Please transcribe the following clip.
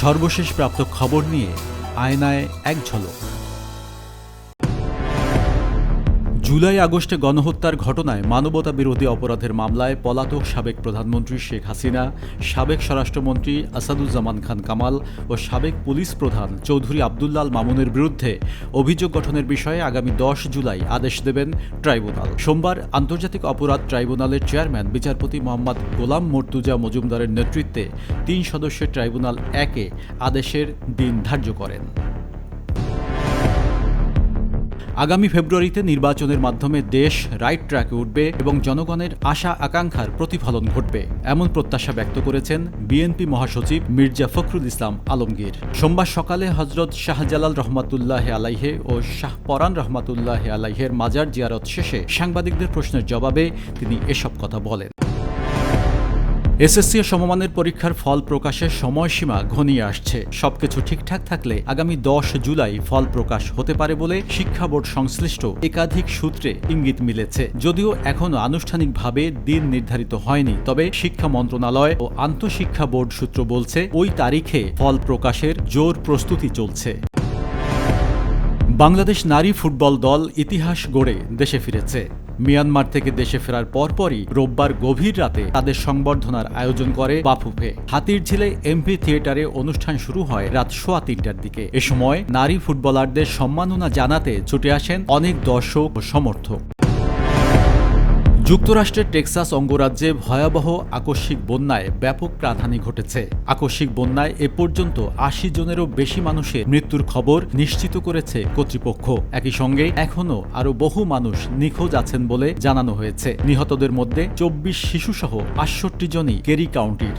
সর্বশেষ প্রাপ্ত খবর নিয়ে আয়নায় এক ঝলক। জুলাই আগস্টে গণহত্যার ঘটনায় মানবতা বিরোধী অপরাধের মামলায় পলাতক সাবেক প্রধানমন্ত্রী শেখ হাসিনা, সাবেক স্বরাষ্ট্রমন্ত্রী আসাদুজ্জামান খান কামাল ও সাবেক পুলিশ প্রধান চৌধুরী আবদুল্লাল মামুনের বিরুদ্ধে অভিযোগ গঠনের বিষয়ে আগামী দশ জুলাই আদেশ দেবেন ট্রাইব্যুনাল। সোমবার আন্তর্জাতিক অপরাধ ট্রাইব্যুনালের চেয়ারম্যান, বিচারপতি মোহাম্মদ গোলাম মর্তুজা মজুমদারের নেতৃত্বে তিন সদস্যের ট্রাইব্যুনাল একে আদেশের দিন ধার্য করেন। আগামী ফেব্রুয়ারিতে নির্বাচনের মাধ্যমে দেশ রাইট ট্র্যাকে উঠবে এবং জনগণের আশা আকাঙ্ক্ষার প্রতিফলন ঘটবে, এমন প্রত্যাশা ব্যক্ত করেছেন বিএনপি মহাসচিব মির্জা ফখরুল ইসলাম আলমগীর। সোমবার সকালে হজরত শাহজালাল রহমাতুল্লাহ আলাইহে ও শাহ পরান রহমাতুল্লাহ আলাইহের মাজার জিয়ারত শেষে সাংবাদিকদের প্রশ্নের জবাবে তিনি এসব কথা বলেন। এসএসসি সমমানের পরীক্ষার ফল প্রকাশের সময়সীমা ঘনিয়ে আসছে। সবকিছু ঠিকঠাক থাকলে আগামী দশ জুলাই ফল প্রকাশ হতে পারে বলে শিক্ষা বোর্ড সংশ্লিষ্ট একাধিক সূত্রে ইঙ্গিত মিলেছে। যদিও এখনও আনুষ্ঠানিকভাবে দিন নির্ধারিত হয়নি, তবে শিক্ষা মন্ত্রণালয় ও আন্তঃশিক্ষা বোর্ড সূত্র বলছে, ওই তারিখে ফল প্রকাশের জোর প্রস্তুতি চলছে। বাংলাদেশ নারী ফুটবল দল ইতিহাস গড়ে দেশে ফিরেছে। মিয়ানমার থেকে দেশে ফেরার পরপরই রোববার গভীর রাতে তাদের সংবর্ধনার আয়োজন করে বাফুফে। হাতির ঝিলে এমপি থিয়েটারে অনুষ্ঠান শুরু হয় রাত সোয়া তিনটার দিকে। এ সময় নারী ফুটবলারদের সম্মাননা জানাতে ছুটে আসেন অনেক দর্শক ও সমর্থক। যুক্তরাষ্ট্রের টেক্সাস অঙ্গরাজ্যে ভয়াবহ আকস্মিক বন্যায় ব্যাপক প্রাধান্য ঘটেছে। আকস্মিক বন্যায় এ পর্যন্ত আশি জনেরও বেশি মানুষের মৃত্যুর খবর নিশ্চিত করেছে কর্তৃপক্ষ। একই সঙ্গে এখনও আরও বহু মানুষ নিখোঁজ আছেন বলে জানানো হয়েছে। নিহতদের মধ্যে চব্বিশ শিশুসহ আটষট্টি জনই কেরি কাউন্টির।